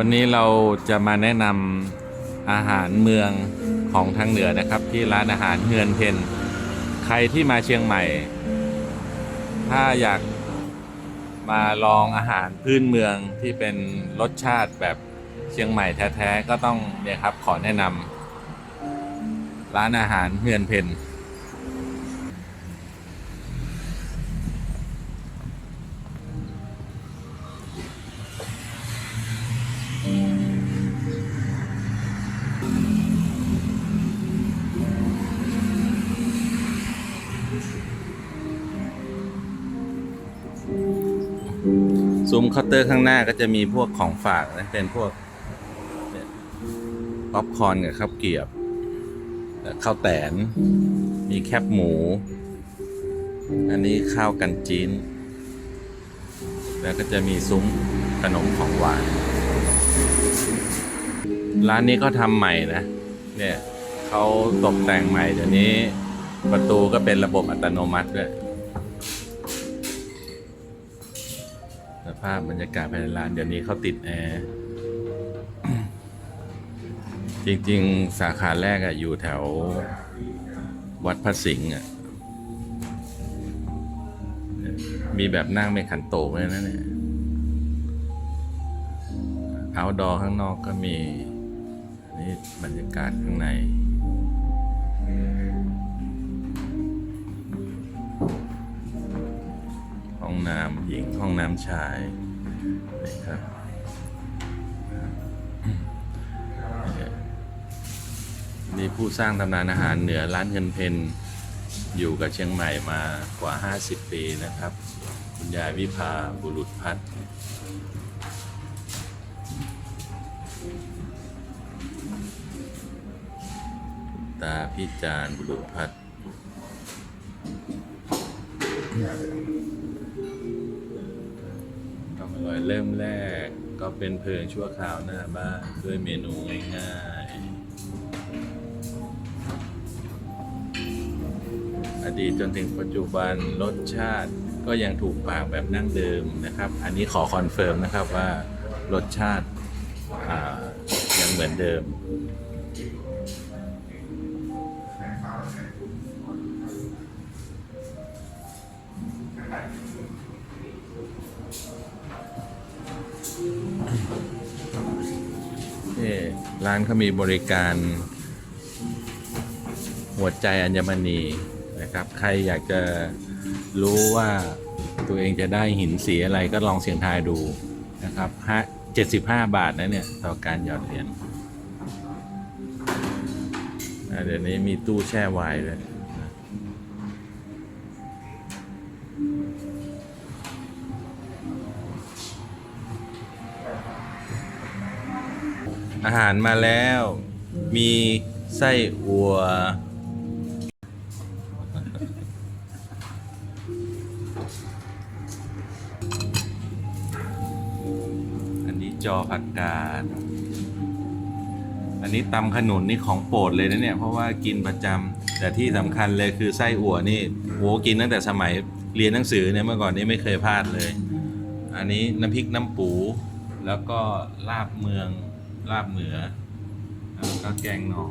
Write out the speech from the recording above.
วันนี้เราจะมาแนะนำอาหารเมืองของทางเหนือนะครับ ที่ร้านอาหารเฮือนเพนใครที่มาเชียงใหม่ ถ้าอยากมาลองอาหารพื้นเมืองที่เป็นรสชาติแบบเชียงใหม่แท้ๆก็ต้องเนี่ยครับขอแนะนำร้านอาหารเฮือนเพน ซุ้มเคาน์เตอร์ข้างหน้าก็จะมีพวกของฝากนะเป็นพวกป๊อปคอร์นกับข้าวเกรียบข้าวแตน มีแคบหมู อันนี้ข้าวกันจีน แล้วก็จะมีซุ้มขนมของหวาน ร้านนี้เขาทำใหม่นะ เนี่ยเขาตกแต่งใหม่เดี๋ยวนี้ประตูก็เป็นระบบอัตโนมัติด้วย สภาพบรรยากาศภายในร้านเดี๋ยวนี้เขาติดแอร์จริง ๆ สาขาแรกอะอยู่แถววัดพระสิงห์อะมีแบบนั่งไม่ขันโตเลยนะเนี่ยเอาดอข้างนอกก็มี นี่บรรยากาศข้างใน ชายนะครับนี่ผู้สร้างตำนานอาหารเหนือร้านเงินเพนอยู่กับเชียงใหม่มากว่า 50 ปีนะครับ คุณยายวิภาบุรุษพัฒน์ตาพี่จานบุรุษพัฒน์ ความอร่อยเริ่มแรกก็เป็นเพลิงชั่วคราวหน้าบ้านด้วยเมนูง่ายๆ อดีตจนถึงปัจจุบันรสชาติก็ยังถูกปากแบบนั่งเดิมนะครับ อันนี้ขอคอนเฟิร์มนะครับว่ารสชาติยังเหมือนเดิม เอ่ร้านเขามีบริการ หัวใจอัญมณีนะครับ ใครอยากจะรู้ว่าตัวเองจะได้หินสีอะไรก็ลองเสี่ยงทายดูนะครับฮะเจ็ดสิบห้าบาทนะเนี่ยต่อการหยอดเหรียญเดี๋ยวนี้มีตู้แช่ไวน์ด้วย อาหารมาแล้ว มีไส้อัว อันนี้จอผักกาด อันนี้ตำขนุนนี่ของโปรดเลยนะเนี่ย เพราะว่ากินประจำ แต่ที่สำคัญเลยคือไส้อั่วนี่โหกินตั้งแต่สมัยเรียนหนังสือเนี่ยเมื่อก่อนนี้ไม่เคยพลาดเลย อันนี้น้ำพริกน้ำปู แล้วก็ลาบเมือง ลาบเหมือแล้วก็แกงหน่อ